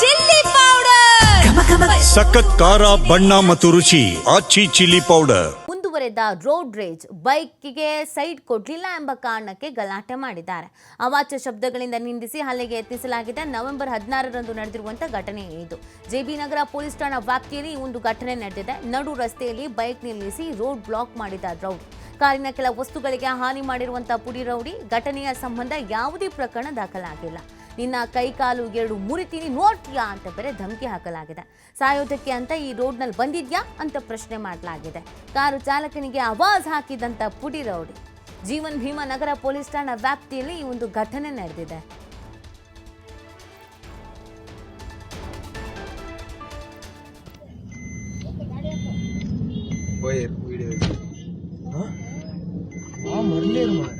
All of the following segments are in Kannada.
Chilli powder. ಸಖತ್ ಖಾರ ಬಣ್ಣ ಮತ್ತು ರುಚಿ ಆಚಿ ಚಿಲ್ಲಿ ಪೌಡರ್. ಮುಂದುವರೆದ ರೋಡ್ ರೇಜ್ ಬೈಕ್ಗೆ ಸೈಡ್ ಕೊಡ್ಲಿಲ್ಲ ಎಂಬ ಕಾರಣಕ್ಕೆ ಗಲಾಟೆ ಮಾಡಿದ್ದಾರೆ. ಅವಾಚ್ಯ ಶಬ್ದಗಳಿಂದ ನಿಂದಿಸಿ ಹಲ್ಲೆಗೆ ಯತ್ನಿಸಲಾಗಿದೆ ನವೆಂಬರ್ ಹದಿನಾರರಂದು ನಡೆದಿರುವಂತಹ ಘಟನೆ ಇದು. ಜೆಬಿ ನಗರ ಪೊಲೀಸ್ ಠಾಣಾ ವ್ಯಾಪ್ತಿಯಲ್ಲಿ ಈ ಒಂದು ಘಟನೆ ನಡೆದಿದೆ. ನಡು ರಸ್ತೆಯಲ್ಲಿ ಬೈಕ್ ನಿಲ್ಲಿಸಿ ರೋಡ್ ಬ್ಲಾಕ್ ಮಾಡಿದ ರೌಡಿ. ಕಾರಿನ ಕೆಲ ವಸ್ತುಗಳಿಗೆ ಹಾನಿ ಮಾಡಿರುವಂತಹ ಪುಡಿ ರೌಡಿ. ಘಟನೆಯ ಸಂಬಂಧ ಯಾವುದೇ ಪ್ರಕರಣ ದಾಖಲಾಗಿಲ್ಲ. ನಿನ್ನ ಕೈ ಕಾಲು ಎರಡು ಮುರಿತೀನಿ ನೋಡ್ತೀಯಾ ಅಂತ ಬೇರೆ ಧಮಕಿ ಹಾಕಲಾಗಿದೆ. ಸಾಯೋದಕ್ಕೆ ಅಂತ ಈ ರೋಡ್ನಲ್ಲಿ ಬಂದಿದ್ಯಾ ಅಂತ ಪ್ರಶ್ನೆ ಮಾಡಲಾಗಿದೆ. ಕಾರು ಚಾಲಕನಿಗೆ ಆವಾಜ್ ಹಾಕಿದಂತ ಪುಡಿ ರೌಡಿ. ಜೀವನ್ ಭೀಮಾ ನಗರ ಪೊಲೀಸ್ ಠಾಣಾ ವ್ಯಾಪ್ತಿಯಲ್ಲಿ ಈ ಒಂದು ಘಟನೆ ನಡೆದಿದೆ. ವೈರ್ ವಿಡಿಯೋ ಆ ಮರ್ಲೇರು ಮಾರೆ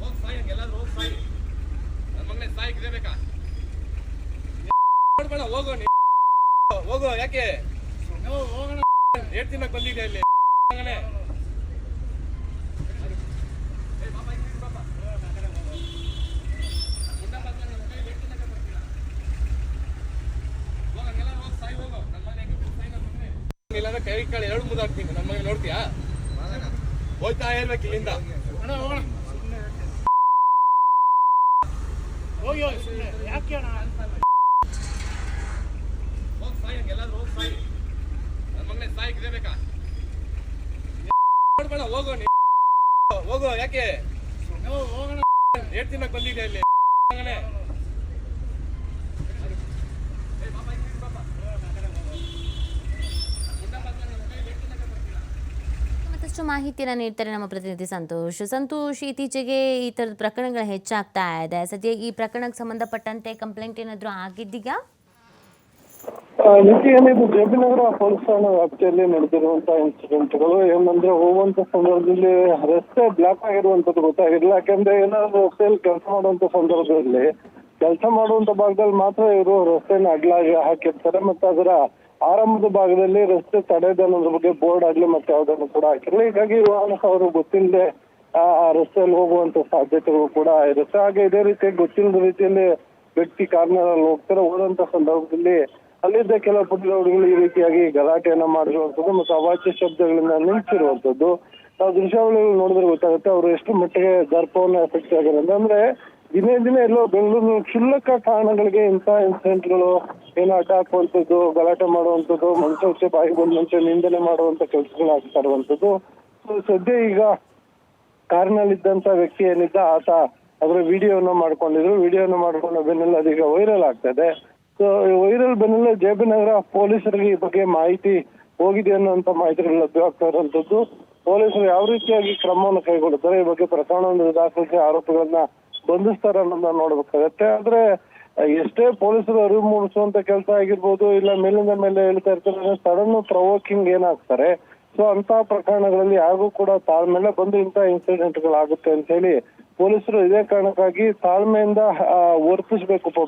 ಹೋಗ್ ಸಾಯಿ ಹಂಗೆಲ್ಲಾದ್ರೂ ಹೋಗ್ ಸಾಯಿ ನನ್ ಮಗನೇ ಬೇಕಾ ನೋಡ್ಬೇಡ ಹೋಗೋ ನೀ ಹೋಗೋ ಯಾಕೆ ಏಟ್ ತಿನ್ನಕ್ ಬಂದಿದೆ ಇಲ್ಲಿ ಮಗನೇ. ಹೋಗ್ ಹಂಗೆಲ್ಲ ಹೋಗ್ ಸಾಯಿ ಹೋಗು ನನ್ ಮಗನೇ ಹೆಂಗ್ ಸಾಯಿ ನನ್ ಮಗನೇ. ಇಲ್ಲಾಂದ್ರೆ ಕೈ ಕಾಳು ಎರಡು ಮುದ್ದಾಕ್ತೀನಿ ನನ್ನ ಮಗ ನೋಡ್ತೀಯಾ? ಹೋಗ್ತಾ ಇರ್ಬೇಕು ಇಲ್ಲಿಂದ. ಹೋಗ್ ಸಾಯಿ ಹಂಗೆಲ್ಲಾದ್ರೂ ಹೋಗ್ ಸಾಯಿ. ನನ್ ಮಗನೇ ಸಾಯಕ್ ಇದೇ ಬೇಕಾ? ನೋಡ್ಬೇಡ ಹೋಗೋ ನೀ ಹೋಗೋ ಯಾಕೆ? ಹೋಗೋಣ. ತಿನ್ನಕ್ ಬಂದಿದೆ ಇಲ್ಲಿ ಮಗನೇ. ಮತ್ತಷ್ಟು ಮಾಹಿತಿಯನ್ನು ನೀಡ್ತಾರೆ ನಮ್ಮ ಪ್ರತಿನಿಧಿ ಸಂತೋಷ್. ಸಂತೋಷ್, ಇತ್ತೀಚೆಗೆ ಈ ಥರದ ಪ್ರಕರಣಗಳು ಹೆಚ್ಚಾಗ್ತಾ ಇದೆ. ಸದ್ಯ ಈ ಪ್ರಕರಣಕ್ಕೆ ಸಂಬಂಧಪಟ್ಟಂತೆ ಕಂಪ್ಲೇಂಟ್ ಏನಾದರೂ ನಿತಿಯಲ್ಲಿ ಇದು ಜೆಬಿನಗರ ಪೊಲೀಸ್ ಠಾಣಾ ವ್ಯಾಪ್ತಿಯಲ್ಲಿ ನಡೆದಿರುವಂತಹ ಇನ್ಸಿಡೆಂಟ್ಗಳು ಏನಂದ್ರೆ ಹೋಗುವಂತ ಸಂದರ್ಭದಲ್ಲಿ ರಸ್ತೆ ಬ್ಲಾಕ್ ಆಗಿರುವಂತದ್ದು ಗೊತ್ತಾಗಿರ್ಲಿಲ್ಲ ಯಾಕಂದ್ರೆ ಏನಾದ್ರು ರಸ್ತೆಯಲ್ಲಿ ಕೆಲಸ ಮಾಡುವಂತ ಸಂದರ್ಭದಲ್ಲಿ, ಕೆಲಸ ಮಾಡುವಂತ ಭಾಗದಲ್ಲಿ ಮಾತ್ರ ಇವರು ರಸ್ತೆಯನ್ನು ಅಡ್ಲಾಗಿ ಹಾಕಿರ್ತಾರೆ. ಮತ್ತೆ ಅದರ ಆರಂಭದ ಭಾಗದಲ್ಲಿ ರಸ್ತೆ ತಡೆದ ಬಗ್ಗೆ ಬೋರ್ಡ್ ಆಗ್ಲಿ ಮತ್ತೆ ಯಾವ್ದನ್ನು ಕೂಡ ಹಾಕಿರಲಿಲ್ಲ ಹೀಗಾಗಿ ವಾಹನ ಅವರು ಗೊತ್ತಿಲ್ಲದೆ, ಆ ರಸ್ತೆಯಲ್ಲಿ ಹೋಗುವಂತ ಸಾಧ್ಯತೆಗಳು ಕೂಡ ಇರುತ್ತೆ. ಹಾಗೆ ಇದೇ ರೀತಿ ಗೊತ್ತಿಲ್ಲದ ರೀತಿಯಲ್ಲಿ ವ್ಯಕ್ತಿ ಕಾರ್ನಲ್ಲಿ ಹೋಗ್ತಾರೆ. ಹೋದಂತ ಸಂದರ್ಭದಲ್ಲಿ ಅಲ್ಲಿದ್ದ ಕೆಲವು ಪುಟಿರೌಡಿಗಳು ಈ ರೀತಿಯಾಗಿ ಗಲಾಟೆಯನ್ನ ಮಾಡಿರುವಂತದ್ದು ಮತ್ತು ಅವಾಚ್ಯ ಶಬ್ದಗಳಿಂದ ನಿಲ್ಸಿರುವಂತದ್ದು ನಾವು ದೃಶ್ಯಾವಳಿಗಳು ನೋಡಿದ್ರೆ ಗೊತ್ತಾಗುತ್ತೆ ಅವರು ಎಷ್ಟು ಮಟ್ಟಿಗೆ ದರ್ಪವನ್ನ ಎಫೆಕ್ಟ್ ಆಗಿರೋದು. ಅಂದ್ರೆ ದಿನೇ ದಿನೇ ಎಲ್ಲೋ ಬೆಂಗಳೂರಿನ ಕ್ಷುಲ್ಲಕ ಕಾರಣಗಳಿಗೆ ಇಂಥ ಇನ್ಸಿಡೆಂಟ್ಗಳು ಏನೋ ಅಡ್ಡ ಹಾಕುವಂಥದ್ದು ಗಲಾಟೆ ಮಾಡುವಂಥದ್ದು ಮನುಷ್ಯ ಬಾಯಿ ಬಂದಂತೆ ನಿಂದನೆ ಮಾಡುವಂತ ಕೆಲಸಗಳು ಆಗ್ತಾ ಇರುವಂಥದ್ದು. ಸದ್ಯ ಈಗ ಕಾರ್ನಲ್ಲಿದ್ದಂತ ವ್ಯಕ್ತಿ ಏನಿದ್ದ ಆತ ಅದರ ವಿಡಿಯೋನ ಮಾಡ್ಕೊಂಡಿದ್ರು. ವಿಡಿಯೋನ ಮಾಡ್ಕೊಂಡ ಬೆನ್ನೆಲ್ಲ ಅದೀಗ ವೈರಲ್ ಆಗ್ತದೆ. ಸೊ ವೈರಲ್ ಬೆನ್ನೆಲ್ಲ ಜೇಬಿನಗರ ಪೊಲೀಸರಿಗೆ ಈ ಬಗ್ಗೆ ಮಾಹಿತಿ ಹೋಗಿದೆ ಅನ್ನುವಂತ ಮಾಹಿತಿಗಳು ಲಭ್ಯವಾಗ್ತಾ ಇರುವಂತದ್ದು ಪೊಲೀಸರು ಯಾವ ರೀತಿಯಾಗಿ ಕ್ರಮವನ್ನು ಕೈಗೊಳ್ಳುತ್ತಾರೆ ಈ ಬಗ್ಗೆ ಪ್ರಕರಣವನ್ನು ದಾಖಲಿಸಿ ಆರೋಪಿಗಳನ್ನ ಬಂಧಿಸ್ತಾರೆ ಅನ್ನೋದನ್ನ ನೋಡ್ಬೇಕಾಗತ್ತೆ. ಆದ್ರೆ ಎಷ್ಟೇ ಪೊಲೀಸರು ಅರಿವು ಮೂಡಿಸುವಂತ ಕೆಲಸ ಆಗಿರ್ಬೋದು, ಇಲ್ಲ ಮೇಲಿಂದ ಮೇಲೆ ಹೇಳ್ತಾ ಇರ್ತಾರೆ ಸಡನ್ ಪ್ರವೋಕಿಂಗ್ ಏನಾಗ್ತಾರೆ ಸೊ ಅಂತ ಪ್ರಕರಣಗಳಲ್ಲಿ ಯಾರಿಗೂ ಕೂಡ ತಾಳ್ಮೆಲೆ ಬಂದು ಇಂಥ ಇನ್ಸಿಡೆಂಟ್ಗಳಾಗುತ್ತೆ ಅಂತ ಹೇಳಿ ಪೊಲೀಸರು ಇದೇ ಕಾರಣಕ್ಕಾಗಿ ತಾಳ್ಮೆಯಿಂದ ವರ್ತಿಸಬೇಕು ವರ್ತಿಸ್ಬೇಕು.